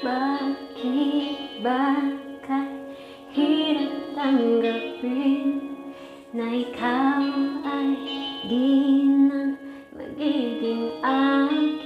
Bakit-bakit hirap tanggapin Na ikaw ay di magiging akin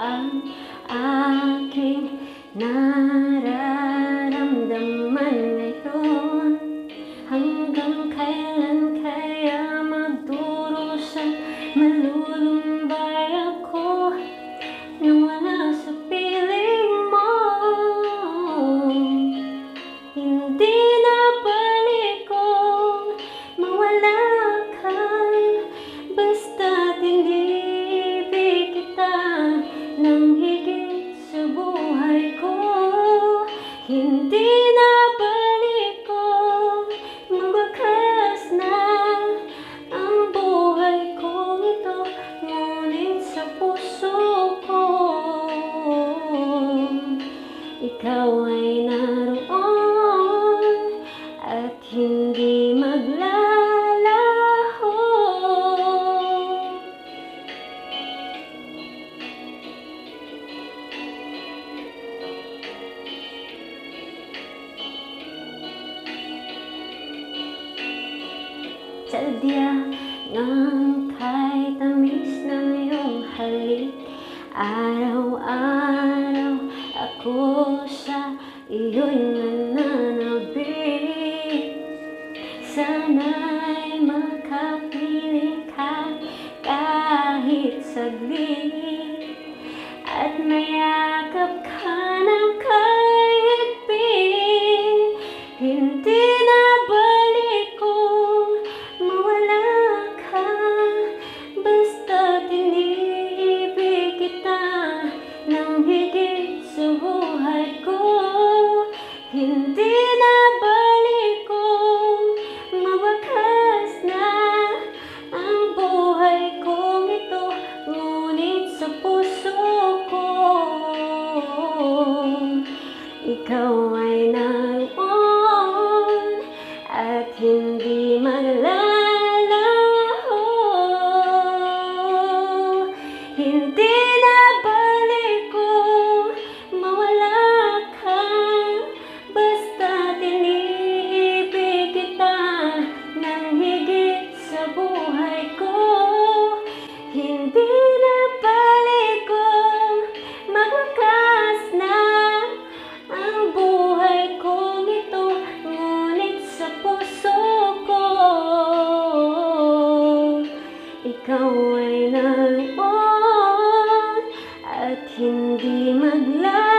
ang aking nararamdaman ngayon. Hanggang kailan di maglalaho. Sadya ng kay tamis ng iyong halik Araw-araw ako sa iyo'y nananabik sana'y makapiling ka kahit saglit. hindi malalang hindi maglago